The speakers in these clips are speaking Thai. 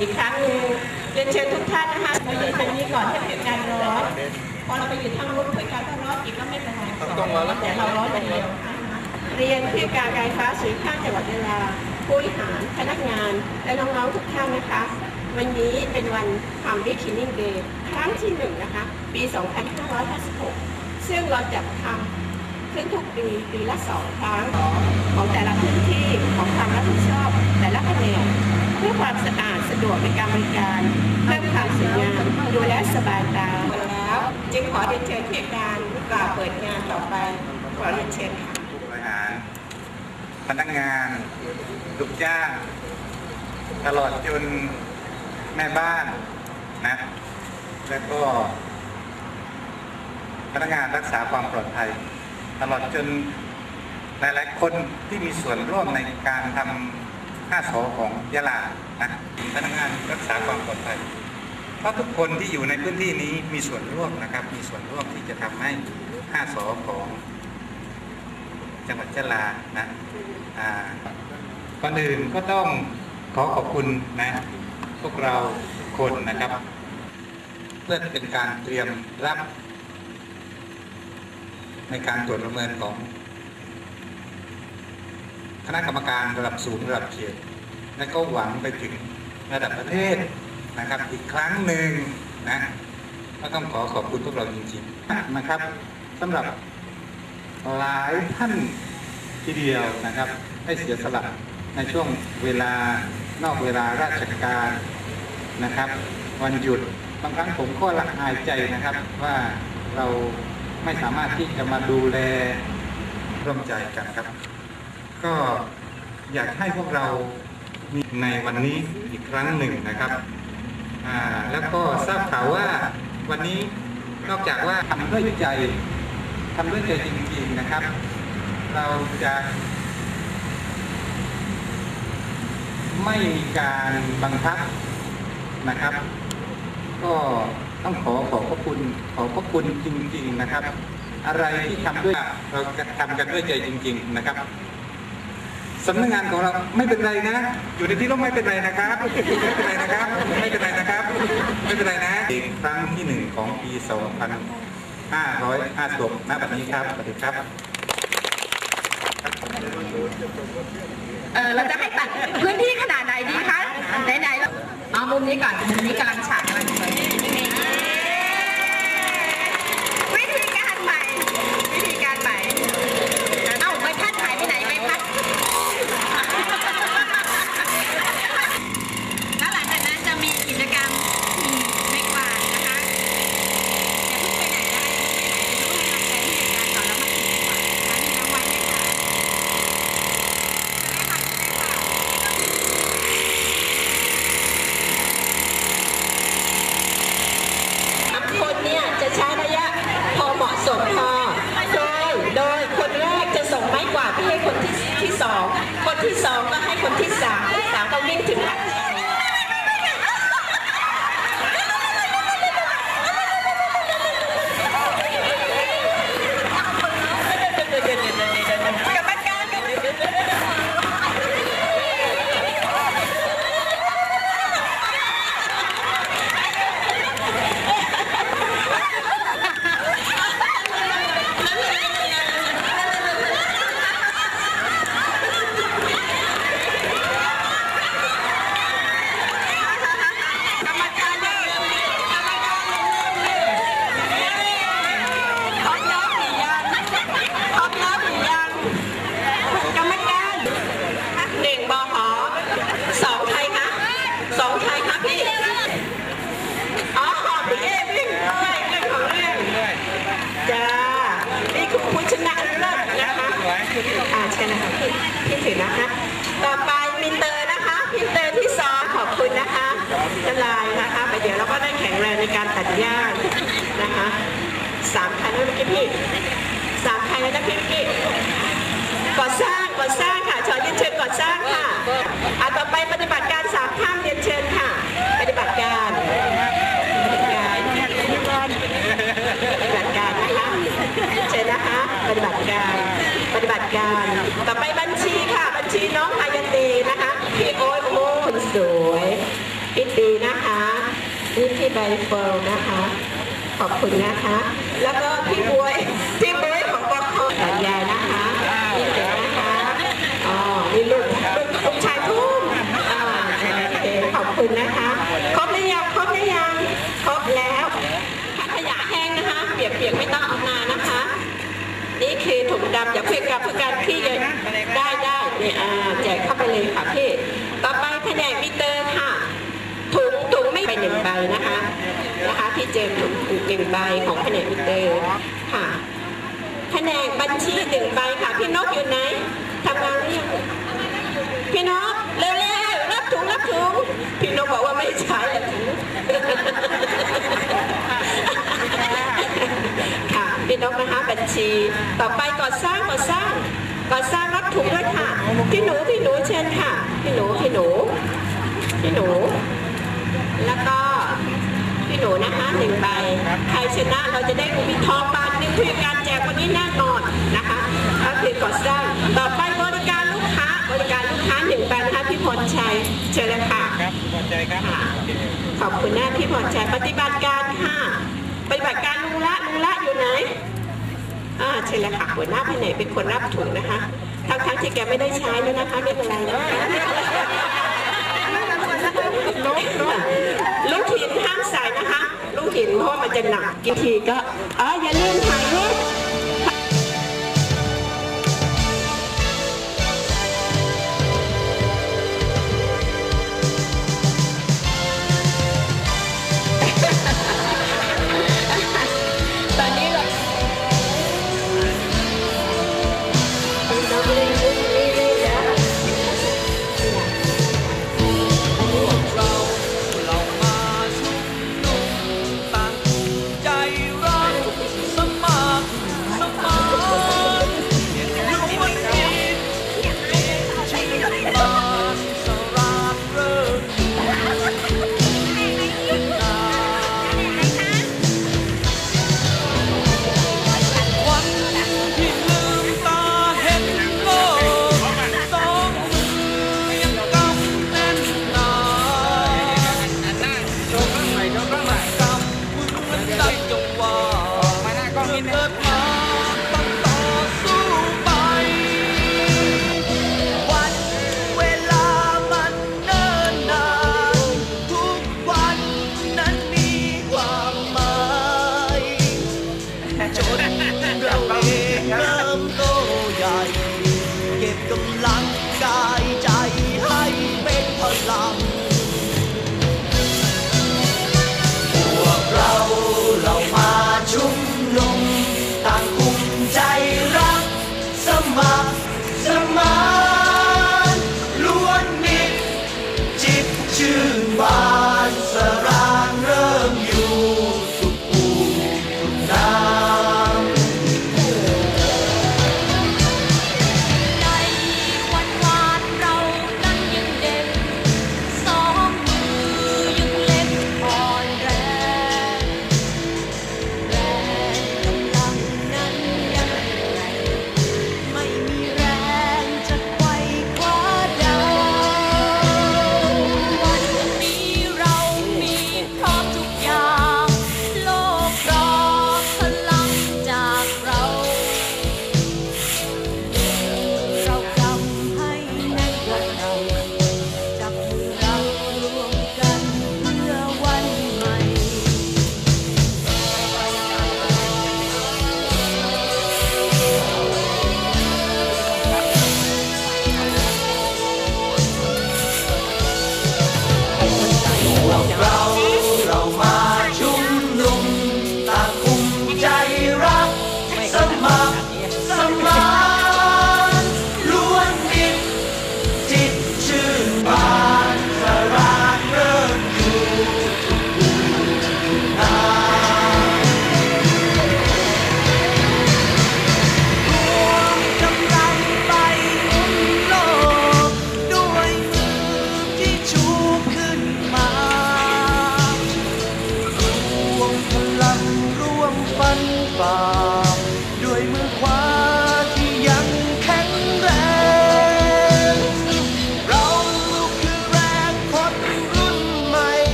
อีกครั้งหนึ่งเรียนเชิญทุกท่านนะคะมาอยู่ตรงนี้ก่อนให้เกิดการร้อนพอเราไปอยู่ทางนู้นเกิดการร้อนอีกก็ไม่เป็นไรแต่เราร้อนอย่างเดียวเรียนที่การการค้าสุริข้าจังหวัดยะลาผู้บริหารพนักงานและน้องๆทุกท่านนะคะ วันนี้เป็นวันทำ Beginning Day ครั้งที่หนึ่งนะคะ ปี 2556 ซึ่งเราจะทำขึ้นทุกปีปีละสองครั้งของแต่ละพื้นที่ของความรับผิดชอบแต่ละแผนกเพื่อความสะอาด ดวกในการบริการเพิ่มความสวยงามดูแลสบายตาแล้วจึงขอเรียนเชิญที่การกล่าวเปิดงานต่อไปขอเรียนเชิญค่ะผู้บริหาร พนักงานลูกจ้างตลอดจนแม่บ้านนะ แล้วก็ พนักงานรักษาความปลอดภัย ตลอดจนหลายๆคนที่มีส่วนร่วมในการทำ ห้าสอของยะลานะพนักงานรักษาความปลอดภัยเพราะทุกคนที่อยู่ในพื้นที่นี้มีส่วนร่วมนะครับ มีส่วนร่วมที่จะทำให้ห้าสอของจังหวัดยะลานะก่อนอื่นก็ต้องขอขอบคุณนะพวกเราคนนะครับ เพื่อเป็นการเตรียมรับ ในการตรวจประเมินของ คณะกรรมการระดับสูงระดับเขตและก็หวังไปถึงระดับประเทศนะครับอีกครั้งหนึ่งนะก็ต้องขอขอบคุณพวกเราจริงๆนะครับสำหรับหลายท่านทีเดียวนะครับได้เสียสละในช่วงเวลานอกเวลาราชการนะครับ วันหยุดบางครั้งผมก็ละอายใจนะครับว่าเราไม่สามารถที่จะมาดูแลร่วมใจกันครับ ก็อยากให้พวกเรามีในวันนี้อีกครั้งหนึ่งนะครับแล้วก็ทราบข่าวว่าวันนี้นอกจากว่าทำด้วยใจทำด้วยใจจริงๆนะครับ เราจะไม่มีการบังคับนะครับ ก็ต้องขอขอบพระคุณขอบพระคุณจริง ๆนะครับ อะไรที่ทำด้วยเราจะทำกันด้วยใจจริง ๆ นะครับ สำนักงานของเราไม่เป็นไรนะ อยู่ในที่ร่มไม่เป็นไรนะครับ ไม่เป็นไรนะครับ ไม่เป็นไรนะครับ ไม่เป็นไรนะอีกครั้งที่หนึ่งของปี 2556ณบัดนี้ครับสวัสดีครับเออเราจะให้ตัดพื้นที่ขนาดไหนดีคะไหนๆเราเอามุมนี้ก่อนมุมนี้กำลังฉากกำลังสวยวิธีการใหม่ วิธีการใหม่ เอ้าใบพัดหายไปไหนใบพัดแล้วหลังจากนั้นจะมีกิจกรรมขี่ไม้กวาดนะคะอย่าเพิ่งไปไหนนะคะอย่าเพิ่งไปไหนเดี๋ยวต้องให้กำลังใจผู้จัดการก่อนแล้วมาขี่ไม้กวาดนะคะมีรางวัลด้วยค่ะ คนเนี่ยจะใช้ระยะพอเหมาะสมพอโดยโดยคนแรกจะส่งไม้กวาดไปให้คนที่ที่สองคนที่สองก็ให้คนที่สามที่สามก็วิ่งถึงหลักชัย กรรมการกรรมการ กรรมการเลยกรรมการเลยพร้อมแล้วหรือยังพร้อมแล้วหรือยังกรรมการ หนึ่งบหสองใครคะสองใครคะพี่อ๋อพี่เอวิ่งใช่เรื่องของเรื่องจ้านี่คือผู้ชนะเลิศนะคะอ่าใช่นะคะพี่พี่ถือนะคะ ต่อไปมินเตอร์นะคะมินเตอร์ที่สองขอบคุณนะคะจะลายนะคะไปเดี๋ยวเราก็ได้แข็งแรงในการตัดหญ้านะคะสามคันแล้วเมื่อกี้พี่สามคันแล้วนะพี่เมื่อกี้ก่อสร้างก่อสร้างค่ะขอเรียนเชิญก่อสร้างค่ะอะต่อไปปฏิบัติการสามข้ามเรียนเชิญค่ะ ปฏิบัติการ ปฏิบัติการ ปฏิบัติการ ต่อไปบัญชีค่ะ บัญชีน้องพายันตีนะคะ พี่โอ้ยโอ้คนสวยพี่ตีนะคะนี่พี่ใบเฟิร์นนะคะ ขอบคุณนะคะ แล้วก็พี่บู ดำอย่าเพื่อกับเพื่อการพี่ยังได้ได้เนี่ยอ่าแจกเข้าไปเลยค่ะพี่ต่อไปแผนกมิเตอร์ค่ะ ถุงถุงไม่ไปหนึ่งใบนะคะนะคะพี่เจมส์ถุงถุงหนึ่งใบของแผนกมิเตอร์ค่ะแผนกบัญชีหนึ่งใบค่ะ พี่นกอยู่ไหนทำงานหรือยังพี่นกเร็วๆรับถุงรับถุงพี่นกบอกว่าไม่ใช้ถุง พี่นกนะคะบัญชี ต่อไปก่อสร้างก่อสร้างก่อสร้างรับถุงด้วยค่ะพี่หนูพี่หนูเชิญค่ะพี่หนูพี่หนูพี่หนู แล้วก็พี่หนูนะคะหนึ่งใบใครชนะเราจะได้มีทองบาทหนึ่งคือการแจกวันนี้แน่นอนนะคะก็คือก่อสร้างต่อไปบริการลูกค้าบริการลูกค้าหนึ่งใบนะคะพี่พรชัยเชิญเลยค่ะครับพอใจครับค่ะขอบคุณนะพี่พรชัยปฏิบัติการค่ะ ปฏิบัติการลุงละลุงละอยู่ไหน อ่าเชิญเลยค่ะหัวหน้าแผนกเป็นคนรับถุงนะคะทั้งๆที่แกไม่ได้ใช้แล้วนะคะไม่เป็นไรนะคะลูกหินห้ามใส่นะคะ ลูกหินเพราะมันจะหนักกินทีก็อ๋ออย่าลืมถ่ายรูป เราเอง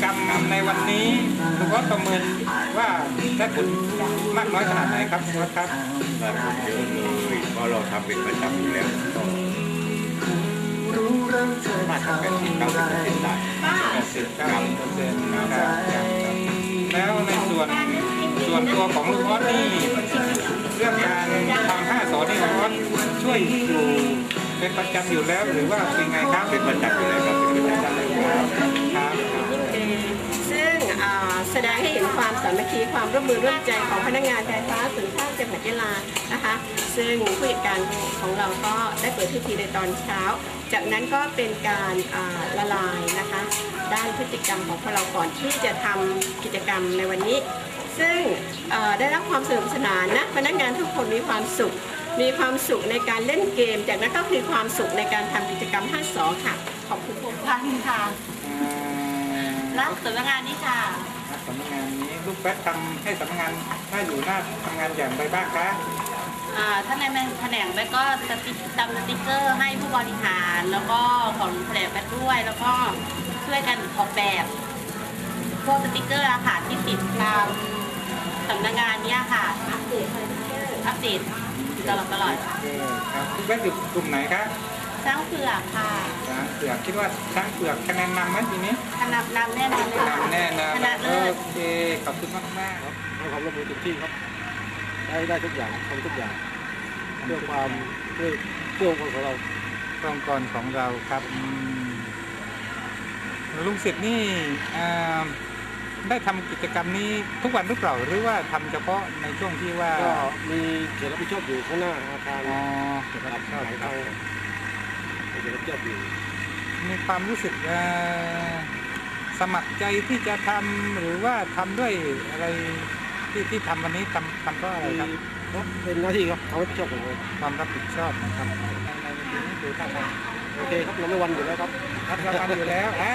กิจกรรมในวันนี้คุณวัดประเมินว่าได้ผลมากน้อยขนาดไหนครับคุณวัดครับได้ผลเยอะเลยเพราะเราทำเป็นประจำอยู่แล้วก็มากกว่าแปดสิบเก้าสิบเปอร์เซ็นต์ได้แปดสิบเก้าเปอร์เซ็นต์นะครับแล้วในส่วนส่วนตัวของลุงออสนี่เรื่องการทำห้าสอนนี่ลุงออสช่วยอยู่เป็นประจำอยู่แล้วหรือว่าเป็นไงครับเป็นประจำอยู่แล้วครับเป็นประจำอยู่แล้วครับ ซึ่งแสดงให้เห็นความสามัคคีความร่วมมือร่วมใจของพนักงานการฟ้าส่วนภาคจังหวัดยะลานะคะ ซึ่งผู้จัดการของเราก็ได้เปิดพิธีในตอนเช้า จากนั้นก็เป็นการาละลายนะคะ ด้านพฤติกรรมของพวกเราก่อนที่จะทำกิจกรรมในวันนี้ ซึ่งได้รับความสนุกสนานนะพนักงานทุกคนมีความสุข มีความสุขในการเล่นเกม จากนั้นก็คือความสุขในการทำกิจกรรม5สอค่ะขอบคุณทุกท่านค่ะ รับสำนักงานนี้ค่ะสำนักงานนี้ลูกแป๊ดทำให้สำนักงานน่าอยู่หน้าทำงานอย่างไรบ้างคะอ่าท่านในแผนกแบทก็สติ๊กตำสติ๊กเกอร์ให้ผู้บริหาร แล้วก็ของแผนกแบทด้วย แล้วก็ช่วยกันออกแบบพวกสติ๊กเกอร์อะค่ะที่ติดตามสำนักงานเนี้ยค่ะอัปเดตอัปเดตตลอดตลอดเออครับลูกแป๊ดอยู่กลุ่มไหนคะ สร้างเผือกค่ะช้างเผือกคิดว่าช้างเผือกคะแนนนำไหมทีนี้คณะนำแน่นอนเลยค่ะนำแน่นอนคณะเลิศโอเคขอบคุณมากมากๆครับให้ความร่วมมือเต็มที่ครับได้ได้ทุกอย่างทำทุกอย่างเพื่อความเพื่อเพื่อองค์กรของเราองค์กรของเราครับอืมลุงสิทธิ์นี่อ่าได้ทำกิจกรรมนี้ทุกวันหรือเปล่าหรือว่าทำเฉพาะในช่วงที่ว่าก็มีเขตรับผิดชอบอยู่ข้างหน้าอาคารอ๋อเก็บรับผิดชอบหลายครัทาบง เขตรับผิดชอบอยู่มีความรู้สึกเอ่อสมัครใจที่จะทำหรือว่าทำด้วยอะไรที่ที่ทำวันนี้ทำทำเพราะอะไรครับเพราะเป็นหน้าที่ครับความรับผิดชอบของเราความรับผิดชอบนะครับในในในนี้ดูท่าทางโอเคครับเราไม่วันอยู่แล้วครับรับรางวัลอยู่แล้วอ่า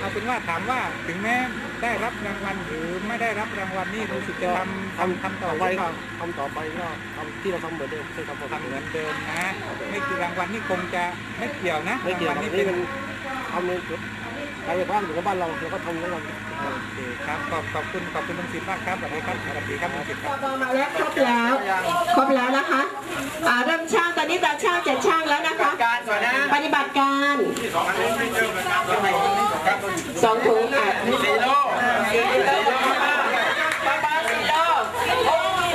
เอาเป็นว่าถามว่าถึงแม้ได้รับรางวัลหรือไม่ได้รับรางวัลนี่รู้สึกจะทำทำทำต่อไปไปคก็รับทำต่อไปก็ทำที่เราทำเหมือนเดิมเคยทำมาทำเหมือนเดิมนะไม่คือรางวัลนี่คงจะไม่เกี่ยวนะไม่เกี่ยวรางกัวับลนี่นี่เป็มันนทำใน การไฟฟ้าอยู่กับบ้านเราเราก็ทำแล้วกันโอเคครับขอบขอบคุณขอบคุณลุงศิษย์มากครับสวัสดีครับสวัสดีครับลุงศิษย์ครับปอมาแล้วครบแล้ว ครบแล้วนะคะอ่าเริ่มช่างตอนนี้ตาช่างเจ็ดช่างแล้วนะคะ การก่อนนะปฏิบัติการสองถุงอะ สี่โลสี่โลปอปอสี่โล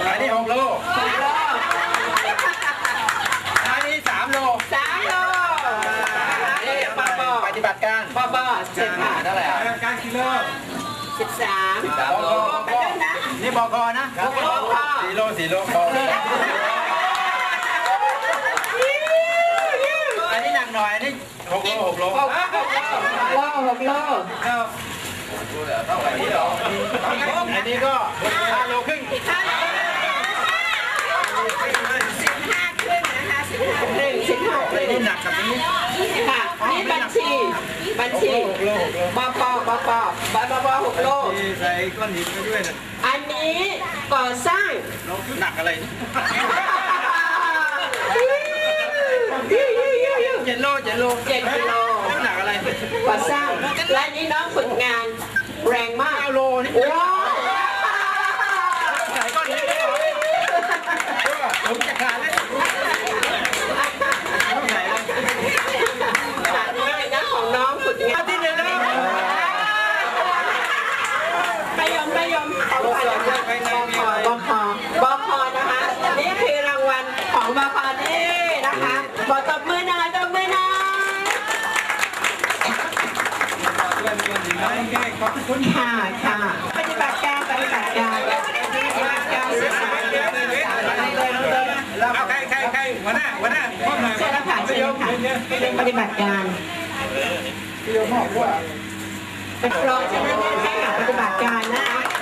อันนี้หกโล สี่โล อันนี้สามโล สามโลนี่ปอปอ ปฏิบัติการปอปอเสร็จค่ะเท่าไหร่อะการกิโลสิบสามสามโลไปเรื่อยนะนี่บกนะหกโลค่ะสี่โลสี่โลพออันนี้หนักหน่อยอันนี้หกโลหกโลหกโลหกโลเท่าไหร่นี่หรออันนี้ก็ห้าโลครึ่ง ห้าครึ่งสิบห้าครึ่งนี่หนักกับนี้ค่ะนี่บัญชี บัญชีหกโลหกโลบปบปบปบหกโลมีใส่ก้อนหินไปด้วยนะอันนี้ก่อสร้างหนักอะไรนี่ยูยูยูยูเจ็ดโลเจ็ดโลเจ็ดกิโลหนักอะไรก่อสร้างและนี่น้องฝึกงานแรงมากเก้าโลนี่ว้าว ใส่ก้อนหินไปก่อนผมจะขาดแล้วต้องใส่แล้ว ขาดเลยนะของน้องฝึกงาน ที่หนึ่งนะ ไปยมไปยมของใครนะ คะบคบคบคนะคะ นี่คือรางวัลของบคนี่นะคะขอตบมือหน่อยตบมือหน่อยค่ะค่ะปฏิบัติการปฏิบัติการปฏิบัติการศึกษาเอาใครใครใครหัวหน้าหัวหน้ามอบหน่อยใช่แล้วค่ะใช่แล้วค่ะปฏิบัติการรอชนะให้กับปฏิบัติการนะคะ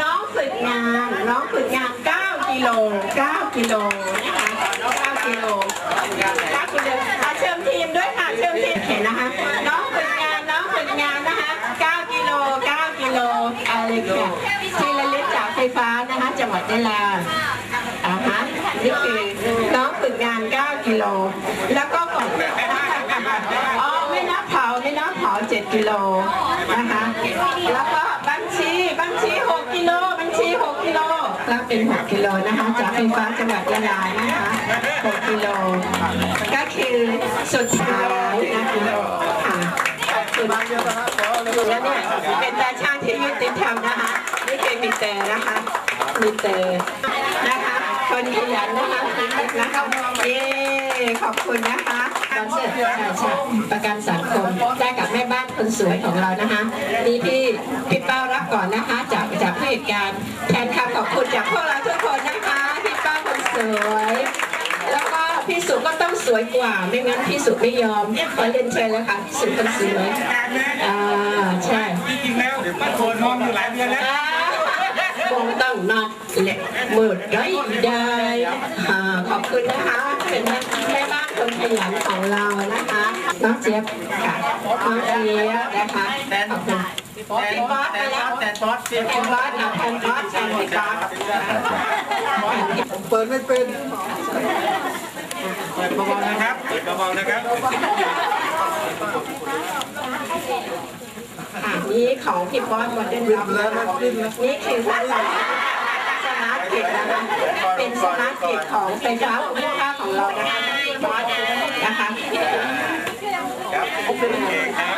น้องฝึกงานน้องฝึกงาน 9 กิโล 9 กิโลนะคะ9กิโล9กิโลอมเชิญทีมด้วยค่ะเชิญทีมเห็นนะคะ น้องฝึกงานน้องฝึกงานนะคะ9กิโล9กิโลอะไรค่ะที่ระลึกจากไฟฟ้านะคะจังหวัดยะลาอ่าฮะนี่คือน้องฝึกงาน 9 กิโล แล้วก็ก่อนอ๋อไม่นับเผาไม่นับเผา 7 กิโล ก็เป็น 6 กิโลนะคะ จากไฟฟ้าจังหวัดยะลานะคะ 6 กิโล ก็คือสุดท้ายนะคะค่ะสุดท้ายแล้วเนี่ยเป็นตาช่างที่ยุติธรรมนะคะนี่คือมีแต่นะคะ มีแต่ ขยันนะคะนะคะเย้ขอบคุณนะคะตอนเสร็จประกันสังคมได้กับแม่บ้านคนสวยของเรานะคะนี่พี่พี่เป้ารับก่อนนะคะ จากจากผู้เหตุการณ์แทนคำขอบคุณจากพวกเราทุกคนนะคะพี่เป้าคนสวยแล้วก็พี่สุก็ต้องสวยกว่า ไม่งั้นพี่สุไม่ยอมขอเรียนเชิญเลยค่ะพี่สุคนสวยอ่าใช่จริงๆแล้วเดี๋ยวป้าโทนนอนอยู่หลายเดือนแล้วอ่า คงต้องนอนเละมืดได้ได้อ่าขอบคุณนะคะเป็นแม่บ้านคนขยันของเรานะคะน้องเจี๊ยบค่ะน้องเจี๊ยบนะคะขอบคุณพี่บอสไปแล้วแต่บอสพี่บอสนะแทนบอสแทนพี่บอสเปิดไม่เป็นเปิดเบาๆนะครับเปิดเบาๆนะครับ อ่านี่ของพี่บอสวันเดินร็อกนะคะนี่คือสมาร์ทสมาร์ทเกิจนะคะเป็นสมาร์ทเกิจของไฟฟ้าของลูกค้าของเรานะคะพี่บอสนะคะครับโอเคครับ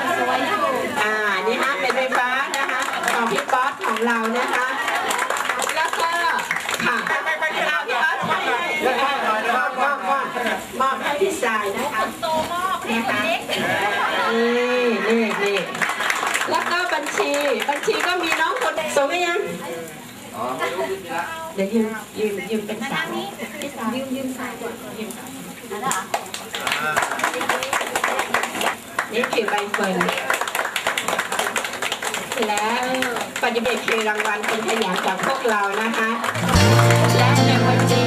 อ่านี่ฮะเป็นไฟฟ้านะคะของพี่ป๊อตของเรานะคะแล้วก็ค่ะเอาพี่ป๊อตให้มอบมอบมอบมอบให้พี่สายนะคะนะคะนี่นี่นี่ บัญชีก็มีน้องคนส่งหรือยังเดี๋ยวยืมยืมยืมเป็นสายพี่สายยืมยืมสายก่อนยืมสายนี่คือใบเฟิร์นและปฏิบัติคือรางวัลคนขยันจากพวกเรานะคะ และในวัน